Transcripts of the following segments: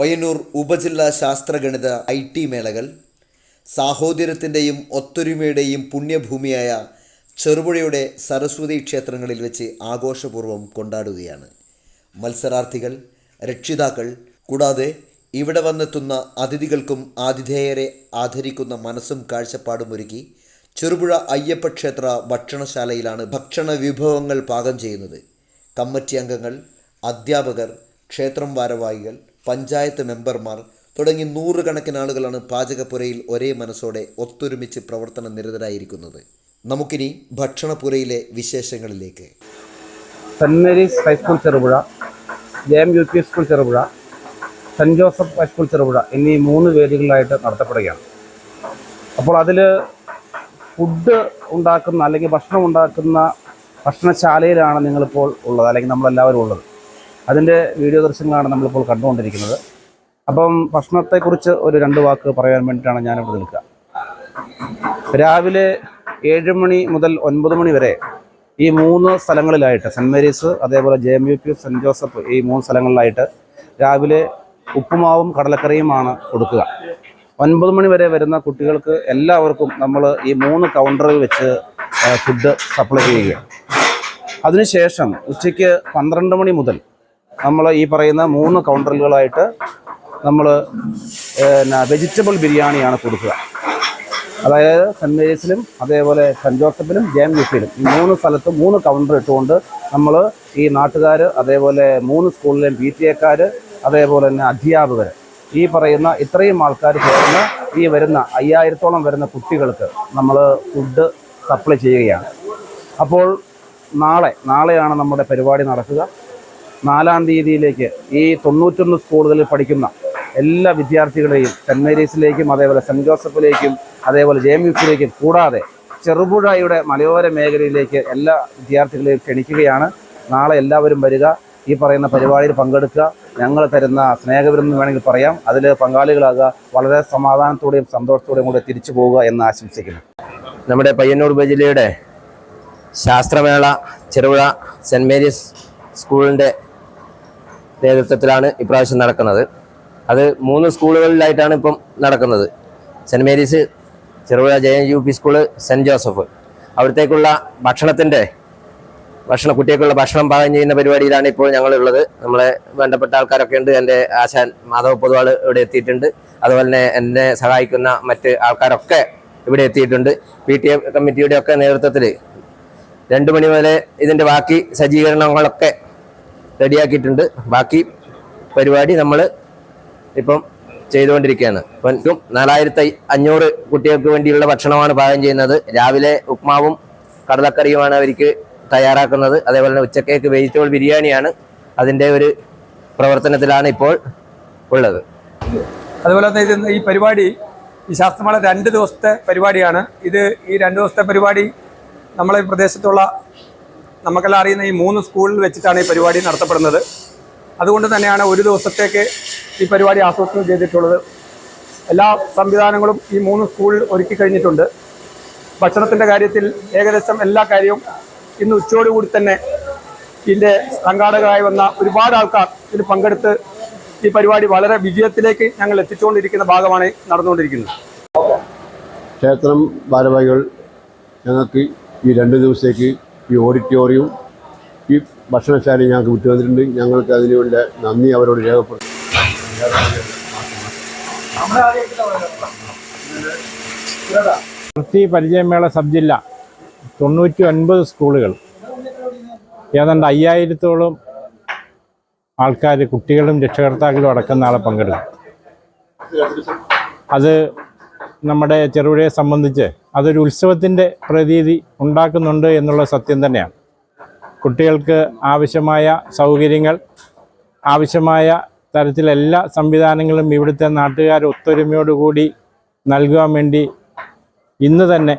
പയ്യന്നൂർ ഉപജില്ലാ ശാസ്ത്രഗണിത I T മേളകൾ സാഹോദര്യത്തിന്റെയും ഒത്തൊരുമയുടെയും പുണ്യഭൂമിയായ ചെറുപുഴയുടെ സരസ്വതി ക്ഷേത്രങ്ങളിൽ വെച്ച് ആഘോഷപൂർവം കൊണ്ടാടുകയാണ്. മത്സരാർത്ഥികൾ രക്ഷിതാക്കൾ കൂടാതെ ഇവിടെ വന്നെത്തുന്ന അതിഥികൾക്കും ആതിഥേയരെ ആദരിക്കുന്ന മനസ്സും കാഴ്ചപ്പാടും ഒരുക്കി ചെറുപുഴ അയ്യപ്പ ക്ഷേത്ര ഭക്ഷണശാലയിലാണ് ഭക്ഷണ വിഭവങ്ങൾ പാകം ചെയ്യുന്നത്. കമ്മിറ്റി അംഗങ്ങൾ അധ്യാപകർ ക്ഷേത്രം ഭാരവാഹികൾ പഞ്ചായത്ത് മെമ്പർമാർ തുടങ്ങി നൂറുകണക്കിന് ആളുകളാണ് പാചകപ്പുരയിൽ ഒരേ മനസ്സോടെ ഒത്തൊരുമിച്ച് പ്രവർത്തന നിരതരായിരിക്കുന്നത്. നമുക്കിനി ഭക്ഷണപ്പുരയിലെ വിശേഷങ്ങളിലേക്ക്. Saint Mary's high school Cherupuzha J M U P school Cherupuzha saint Joseph high school Cherupuzha എന്നീ മൂന്ന് വേദികളിലായിട്ട് നടത്തപ്പെടുകയാണ്. അപ്പോൾ അതിൽ ഫുഡ് ഉണ്ടാക്കുന്ന അല്ലെങ്കിൽ ഭക്ഷണം ഉണ്ടാക്കുന്ന ഭക്ഷണശാലയിലാണ് നിങ്ങളിപ്പോൾ ഉള്ളത് അല്ലെങ്കിൽ നമ്മളെല്ലാവരും ഉള്ളത്. അതിന്റെ വീഡിയോ ദൃശ്യങ്ങളാണ് നമ്മളിപ്പോൾ കണ്ടുകൊണ്ടിരിക്കുന്നത്. അപ്പം ഭക്ഷണത്തെക്കുറിച്ച് ഒരു രണ്ട് വാക്ക് പറയാൻ വേണ്ടിയിട്ടാണ് ഞാനിവിടെ നിൽക്കുക. രാവിലെ ഏഴ് മണി മുതൽ ഒൻപത് മണി വരെ ഈ മൂന്ന് സ്ഥലങ്ങളിലായിട്ട് സെന്റ് മേരീസ് അതേപോലെ J M U P saint Joseph ഈ മൂന്ന് സ്ഥലങ്ങളിലായിട്ട് രാവിലെ ഉപ്പുമാവും കടലക്കറിയുമാണ് കൊടുക്കുക. ഒൻപത് മണി വരെ വരുന്ന കുട്ടികൾക്ക് എല്ലാവർക്കും നമ്മൾ ഈ മൂന്ന് കൗണ്ടറിൽ വെച്ച് ഫുഡ് സപ്ലൈ ചെയ്യുക. അതിനുശേഷം ഉച്ചയ്ക്ക് പന്ത്രണ്ട് മണി മുതൽ നമ്മൾ ഈ പറയുന്ന മൂന്ന് കൗണ്ടറുകളായിട്ട് നമ്മൾ വെജിറ്റബിൾ ബിരിയാണിയാണ് കൊടുക്കുക. അതായത് സെന്റ് മേരീസിലും അതേപോലെ സെന്റ് ജോസഫിലും ജെ എം ഈ മൂന്ന് സ്ഥലത്ത് മൂന്ന് കൗണ്ടർ ഇട്ടുകൊണ്ട് നമ്മൾ ഈ നാട്ടുകാർ അതേപോലെ മൂന്ന് സ്കൂളിലെയും പി ടി എക്കാർ അതേപോലെ തന്നെ അധ്യാപകർ ഈ പറയുന്ന ഇത്രയും ആൾക്കാർ ചേർന്ന് ഈ വരുന്ന അയ്യായിരത്തോളം വരുന്ന കുട്ടികൾക്ക് നമ്മൾ ഫുഡ് സപ്ലൈ ചെയ്യുകയാണ്. അപ്പോൾ നാളെ നാളെയാണ് നമ്മുടെ പരിപാടി നടക്കുക. നാലാം തീയതിയിലേക്ക് ഈ തൊണ്ണൂറ്റൊന്ന് സ്കൂളുകളിൽ പഠിക്കുന്ന എല്ലാ വിദ്യാർത്ഥികളെയും സെന്റ് മേരീസിലേക്കും അതേപോലെ സെന്റ് ജോസഫിലേക്കും അതേപോലെ ജെ എം കൂടാതെ ചെറുപുഴയുടെ മലയോര മേഖലയിലേക്ക് എല്ലാ വിദ്യാർത്ഥികളെയും ക്ഷണിക്കുകയാണ്. നാളെ എല്ലാവരും വരിക ഈ പറയുന്ന പരിപാടിയിൽ പങ്കെടുക്കുക. ഞങ്ങൾ തരുന്ന സ്നേഹവിരുന്ന് വേണമെങ്കിൽ പറയാം. അതിൽ പങ്കാളികളാകുക വളരെ സമാധാനത്തോടെയും സന്തോഷത്തോടെയും കൂടെ തിരിച്ചു പോവുക എന്ന് ആശംസിക്കുന്നു. നമ്മുടെ പയ്യന്നൂർ ഉപജില്ലയുടെ ശാസ്ത്രമേള ചെറുപുഴ സെന്റ് മേരീസ് സ്കൂളിന്റെ നേതൃത്വത്തിലാണ് ഇപ്രാവശ്യം നടക്കുന്നത്. അത് മൂന്ന് സ്കൂളുകളിലായിട്ടാണ് ഇപ്പം നടക്കുന്നത്. Saint Mary's Cherupuzha J N U P school saint Joseph. അവിടത്തേക്കുള്ള ഭക്ഷണത്തിന്റെ ഭക്ഷണം കുട്ടികൾക്കുള്ള ഭക്ഷണം പാകം ചെയ്യുന്ന പരിപാടിയിലാണ് ഇപ്പോൾ ഞങ്ങളുള്ളത്. നമ്മളെ വേണ്ടപ്പെട്ട ആൾക്കാരൊക്കെ ഉണ്ട്. എന്റെ ആശാൻ മാധവ പൊതുവാൾ ഇവിടെ എത്തിയിട്ടുണ്ട്. അതുപോലെ തന്നെ എന്നെ സഹായിക്കുന്ന മറ്റ് ആൾക്കാരൊക്കെ ഇവിടെ എത്തിയിട്ടുണ്ട്. പി ടി എ കമ്മിറ്റിയുടെ ഒക്കെ നേതൃത്വത്തിൽ. രണ്ട് മണി മുതലേ ഇതിന്റെ ബാക്കി സജ്ജീകരണങ്ങളൊക്കെ റെഡിയാക്കിയിട്ടുണ്ട്. ബാക്കി പരിപാടി നമ്മൾ ഇപ്പം ചെയ്തുകൊണ്ടിരിക്കുകയാണ്. അപ്പം നാലായിരത്തി അഞ്ഞൂറ് കുട്ടികൾക്ക് വേണ്ടിയുള്ള ഭക്ഷണമാണ് പാകം ചെയ്യുന്നത്. രാവിലെ ഉപ്മാവും കടലക്കറിയുമാണ് അവർക്ക് തയ്യാറാക്കുന്നത്. അതേപോലെ തന്നെ ഉച്ചക്കേക്ക് വെജിറ്റബിൾ ബിരിയാണിയാണ് അതിന്റെ ഒരു പ്രവർത്തനത്തിലാണ് ഇപ്പോൾ ഉള്ളത്. അതുപോലെ തന്നെ ഇത് ഈ പരിപാടി ഈ ശാസ്ത്രമേള രണ്ട് ദിവസത്തെ പരിപാടിയാണ്. ഇത് ഈ രണ്ട് ദിവസത്തെ പരിപാടി നമ്മളെ പ്രദേശത്തുള്ള നമുക്കെല്ലാം അറിയുന്ന ഈ മൂന്ന് സ്കൂളിൽ വെച്ചിട്ടാണ് ഈ പരിപാടി നടത്തപ്പെടുന്നത്. അതുകൊണ്ട് തന്നെയാണ് ഒരു ദിവസത്തേക്ക് ഈ പരിപാടി ആസൂത്രണം ചെയ്തിട്ടുള്ളത്. എല്ലാ സംവിധാനങ്ങളും ഈ മൂന്ന് സ്കൂളിൽ ഒരുക്കി കഴിഞ്ഞിട്ടുണ്ട്. ഭക്ഷണത്തിന്റെ കാര്യത്തിൽ ഏകദേശം എല്ലാ കാര്യവും ഇന്ന് ഉച്ചയോടുകൂടി തന്നെ ഇതിന്റെ സംഘാടകരായി വന്ന ഒരുപാട് ആൾക്കാർ ഇതിൽ പങ്കെടുത്ത് ഈ പരിപാടി വളരെ വിജയത്തിലേക്ക് ഞങ്ങൾ എത്തിച്ചുകൊണ്ടിരിക്കുന്ന ഭാഗമാണ് നടന്നുകൊണ്ടിരിക്കുന്നത്. ക്ഷേത്രം ഭാരവാഹികൾ ഞങ്ങൾക്ക് ഈ രണ്ട് ദിവസത്തേക്ക് ഈ ഓഡിറ്റോറിയവും ഈ ഭക്ഷണശാലയും ഞങ്ങൾക്ക് വിട്ടു തന്നിട്ടുണ്ട്. ഞങ്ങൾക്ക് അതിനുവേണ്ട നന്ദി അവരോട് രേഖപ്പെടുത്തും വൃത്തി പരിചയമേള സബ് ജില്ല തൊണ്ണൂറ്റി ഒൻപത് സ്കൂളുകൾ. ഏതാണ്ട് അയ്യായിരത്തോളം ആൾക്കാർ കുട്ടികളും രക്ഷകർത്താക്കളും അടക്കം നാളെ പങ്കെടുക്കും. അത് നമ്മുടെ ചെറുപുഴയെ സംബന്ധിച്ച് അതൊരു ഉത്സവത്തിന്റെ പ്രതീതി ഉണ്ടാക്കുന്നുണ്ട് എന്നുള്ള സത്യം തന്നെയാണ്. കുട്ടികൾക്ക് ആവശ്യമായ സൗകര്യങ്ങൾ ആവശ്യമായ തരത്തിലെല്ലാ സംവിധാനങ്ങളും ഇവിടുത്തെ നാട്ടുകാർ ഒത്തൊരുമയോടുകൂടി നൽകുവാൻ വേണ്ടി ഇന്ന് തന്നെ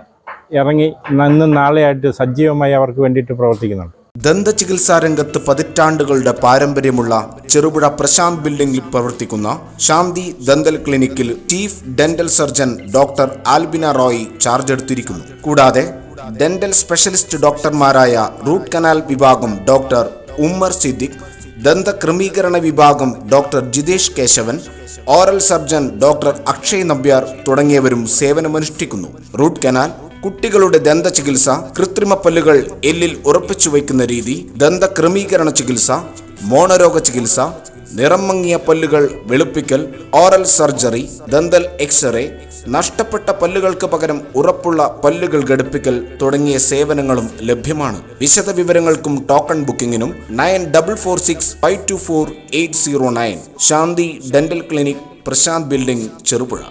ഇറങ്ങി ഇന്നും നാളെയായിട്ട് സജീവമായി അവർക്ക് വേണ്ടിയിട്ട് പ്രവർത്തിക്കുന്നുണ്ട്. ദന്തചികിത്സാ രംഗത്ത് പതിറ്റാണ്ടുകളുടെ പാരമ്പര്യമുള്ള ചെറുപുഴ പ്രശാന്ത് ബിൽഡിംഗിൽ പ്രവർത്തിക്കുന്ന ശാന്തി ദന്തൽ ക്ലിനിക്കിൽ chief dental surgeon doctor Albina Roy charge എടുത്തിരിക്കുന്നു. കൂടാതെ ഡെന്റൽ സ്പെഷ്യലിസ്റ്റ് ഡോക്ടർമാരായ റൂട്ട് കനാൽ വിഭാഗം ഡോക്ടർ ഉമ്മർ സിദ്ദിഖ് ദന്ത ക്രമീകരണ വിഭാഗം doctor Jithesh Kesavan oral surgeon doctor Akshay Nambiar തുടങ്ങിയവരും സേവനമനുഷ്ഠിക്കുന്നു. റൂട്ട് കനാൽ കുട്ടികളുടെ ദന്ത ചികിത്സ കൃത്രിമ പല്ലുകൾ എല്ലിൽ ഉറപ്പിച്ചു വയ്ക്കുന്ന രീതി ദന്ത ക്രമീകരണ ചികിത്സ മോണരോഗ ചികിത്സ നിറം മങ്ങിയ പല്ലുകൾ വെളുപ്പിക്കൽ ഓറൽ സർജറി ദന്തൽ എക്സ്റേ നഷ്ടപ്പെട്ട പല്ലുകൾക്ക് പകരം ഉറപ്പുള്ള പല്ലുകൾ ഘടിപ്പിക്കൽ തുടങ്ങിയ സേവനങ്ങളും ലഭ്യമാണ്. വിശദ വിവരങ്ങൾക്കും token ബുക്കിംഗിനും nine double four six five two four eight zero nine. Shanti dental clinic Prashant building Cherupuzha.